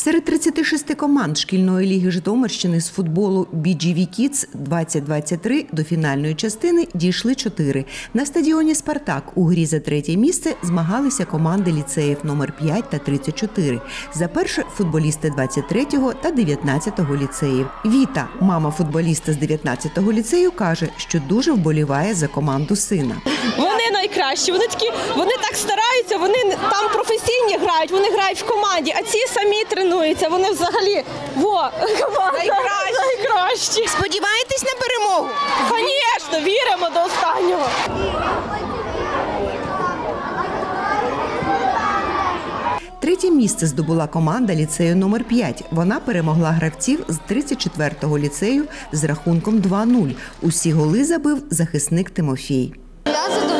Серед 36 команд шкільної ліги Житомирщини з футболу BGV Kids 2023 до фінальної частини дійшли чотири. На стадіоні Спартак у грі за третє місце змагалися команди ліцеїв номер 5 та 34. За перше футболісти 23-го та 19-го ліцеїв. Віта, мама футболіста з 19-го ліцею, каже, що дуже вболіває за команду сина. Вони найкращі. Вони такі, вони так стараються. Вони там професійні грають. Вони грають в команді, а ці самі тренуються. Вони взагалі во команда найкращі. найкращі. Сподіваєтесь на перемогу? Звісно, віримо до останнього. Третє місце здобула команда ліцею номер 5 Вона перемогла гравців з 34-го ліцею з рахунком 2-0. Усі голи забив захисник Тимофій. Я задоволений.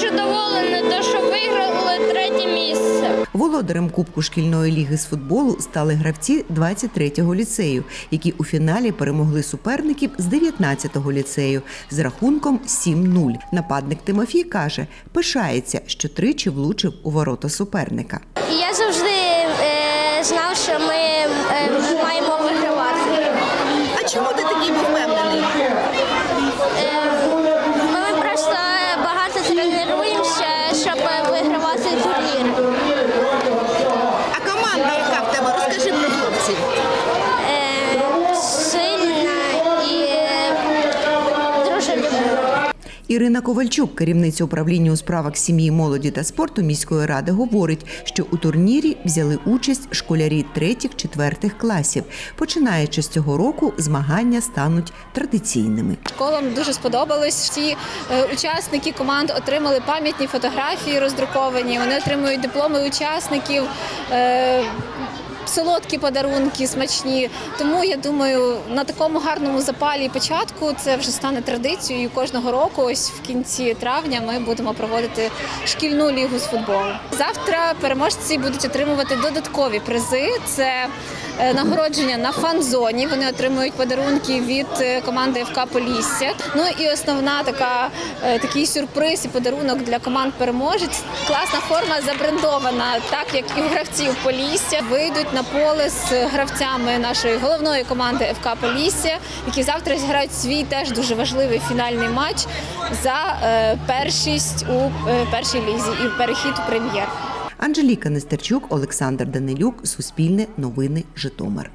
Дуже доволений, те, що виграли третє місце. Володарем Кубку шкільної ліги з футболу стали гравці 23-го ліцею, які у фіналі перемогли суперників з 19-го ліцею з рахунком 7-0. Нападник Тимофій каже, пишається, що тричі влучив у ворота суперника. Я завжди е, знав, що ми е, маємо Ірина Ковальчук, керівниця управління у справах сім'ї, молоді та спорту міської ради, говорить, що у турнірі взяли участь школярі третіх-четвертих класів. Починаючи з цього року, змагання стануть традиційними. Школам дуже сподобалось. Всі е, учасники команд отримали пам'ятні фотографії роздруковані. Вони отримують дипломи учасників. Солодкі подарунки, смачні. Тому я думаю, на такому гарному запалі початку це вже стане традицією. Кожного року, ось в кінці травня, ми будемо проводити шкільну лігу з футболу. Завтра переможці будуть отримувати додаткові призи. Це нагородження на фан-зоні. Вони отримують подарунки від е, команди ФК Полісся. Ну і основна така е, такий сюрприз і подарунок для команд переможець. Класна форма забрендована, так як і у гравців Полісся вийдуть на поле з гравцями нашої головної команди ФК Полісся, які завтра зіграють свій теж дуже важливий фінальний матч за е, першість у е, першій лізі і перехід у прем'єр. Анжеліка Нестерчук, Олександр Данилюк, Суспільне новини, Житомир.